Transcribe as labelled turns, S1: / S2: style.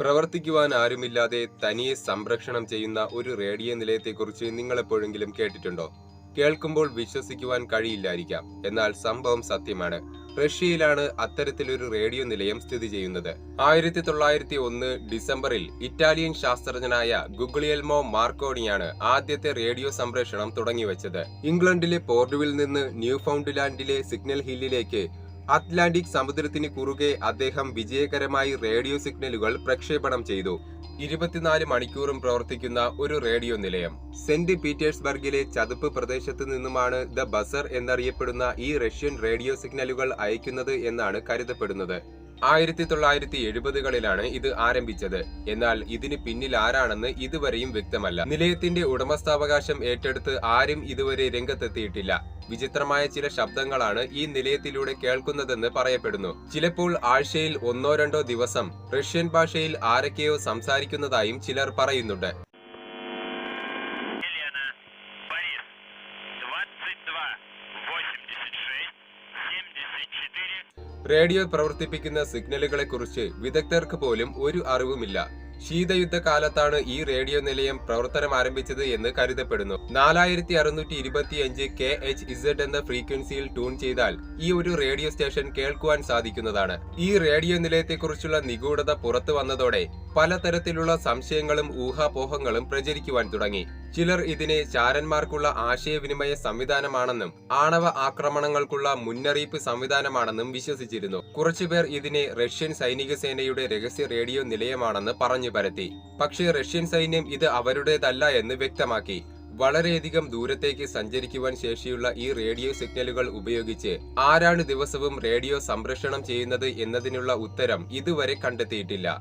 S1: പ്രവർത്തിക്കുവാൻ ആരുമില്ലാതെ തനിയെ സംരക്ഷണം ചെയ്യുന്ന ഒരു റേഡിയോ നിലയത്തെക്കുറിച്ച് നിങ്ങൾ എപ്പോഴെങ്കിലും കേട്ടിട്ടുണ്ടോ? കേൾക്കുമ്പോൾ വിശ്വസിക്കുവാൻ കഴിയില്ലായിരിക്കാം. എന്നാൽ സംഭവം സത്യമാണ്. റഷ്യയിലാണ് അത്തരത്തിലൊരു റേഡിയോ നിലയം സ്ഥിതി ചെയ്യുന്നത്. ആയിരത്തി തൊള്ളായിരത്തി ഒന്ന് ഡിസംബറിൽ ഇറ്റാലിയൻ ശാസ്ത്രജ്ഞനായ ഗുഗ്ലിയൽമോ മാർക്കോണിയാണ് ആദ്യത്തെ റേഡിയോ സംപ്രേഷണം തുടങ്ങിവെച്ചത്. ഇംഗ്ലണ്ടിലെ പോർഡുവിൽ നിന്ന് ന്യൂഫൗണ്ട്ലാൻഡിലെ സിഗ്നൽ ഹില്ലിലേക്ക് അറ്റ്ലാന്റിക് സമുദ്രത്തിന് കുറുകെ അദ്ദേഹം വിജയകരമായി റേഡിയോ സിഗ്നലുകൾ പ്രക്ഷേപണം ചെയ്തു. ഇരുപത്തിനാല് മണിക്കൂറും പ്രവർത്തിക്കുന്ന ഒരു റേഡിയോ നിലയം. സെന്റ് പീറ്റേഴ്സ്ബർഗിലെ ചതുപ്പ് പ്രദേശത്ത് നിന്നുമാണ് ദ ബസർ എന്നറിയപ്പെടുന്ന ഈ റഷ്യൻ റേഡിയോ സിഗ്നലുകൾ അയക്കുന്നത് എന്നാണ് കരുതപ്പെടുന്നത്. ആയിരത്തി തൊള്ളായിരത്തി എഴുപതുകളിലാണ് ഇത് ആരംഭിച്ചത്. എന്നാൽ ഇതിന് പിന്നിൽ ആരാണെന്ന് ഇതുവരെയും വ്യക്തമല്ല. നിലയത്തിന്റെ ഉടമസ്ഥാവകാശം ഏറ്റെടുത്ത് ആരും ഇതുവരെ രംഗത്തെത്തിയിട്ടില്ല. വിചിത്രമായ ചില ശബ്ദങ്ങളാണ് ഈ നിലയത്തിലൂടെ കേൾക്കുന്നതെന്ന് പറയപ്പെടുന്നു. ചിലപ്പോൾ ആഴ്ചയിൽ ഒന്നോ രണ്ടോ ദിവസം റഷ്യൻ ഭാഷയിൽ ആരൊക്കെയോ സംസാരിക്കുന്നതായും ചിലർ പറയുന്നുണ്ട്. റേഡിയോ പ്രവർത്തിപ്പിക്കുന്ന സിഗ്നലുകളെക്കുറിച്ച് വിദഗ്ധർക്ക് പോലും ഒരു അറിവുമില്ല. ശീതയുദ്ധ കാലത്താണ് ഈ റേഡിയോ നിലയം പ്രവർത്തനം ആരംഭിച്ചത് എന്ന് കരുതപ്പെടുന്നു. നാലായിരത്തി അറുന്നൂറ്റി ഇരുപത്തിയഞ്ച് കെ എച്ച് ഇസഡ് എന്ന ഫ്രീക്വൻസിയിൽ ട്യൂൺ ചെയ്താൽ ഈ ഒരു റേഡിയോ സ്റ്റേഷൻ കേൾക്കുവാൻ സാധിക്കുന്നതാണ്. ഈ റേഡിയോ നിലയത്തെക്കുറിച്ചുള്ള നിഗൂഢത പുറത്തു വന്നതോടെ പലതരത്തിലുള്ള സംശയങ്ങളും ഊഹാപോഹങ്ങളും പ്രചരിക്കുവാൻ തുടങ്ങി. ചിലർ ഇതിനെ ചാരന്മാർക്കുള്ള ആശയവിനിമയ സംവിധാനമാണെന്നും ആണവ ആക്രമണങ്ങൾക്കുള്ള മുന്നറിയിപ്പ് സംവിധാനമാണെന്നും വിശ്വസിച്ചിരുന്നു. കുറച്ചുപേർ ഇതിനെ റഷ്യൻ സൈനിക സേനയുടെ രഹസ്യ റേഡിയോ നിലയമാണെന്ന് പറഞ്ഞു പരത്തി. പക്ഷേ റഷ്യൻ സൈന്യം ഇത് അവരുടേതല്ല എന്ന് വ്യക്തമാക്കി. വളരെയധികം ദൂരത്തേക്ക് സഞ്ചരിക്കുവാൻ ശേഷിയുള്ള ഈ റേഡിയോ സിഗ്നലുകൾ ഉപയോഗിച്ച് ആരാണ് ദിവസവും റേഡിയോ സംപ്രേഷണം ചെയ്യുന്നത് എന്നതിനുള്ള ഉത്തരം ഇതുവരെ കണ്ടെത്തിയിട്ടില്ല.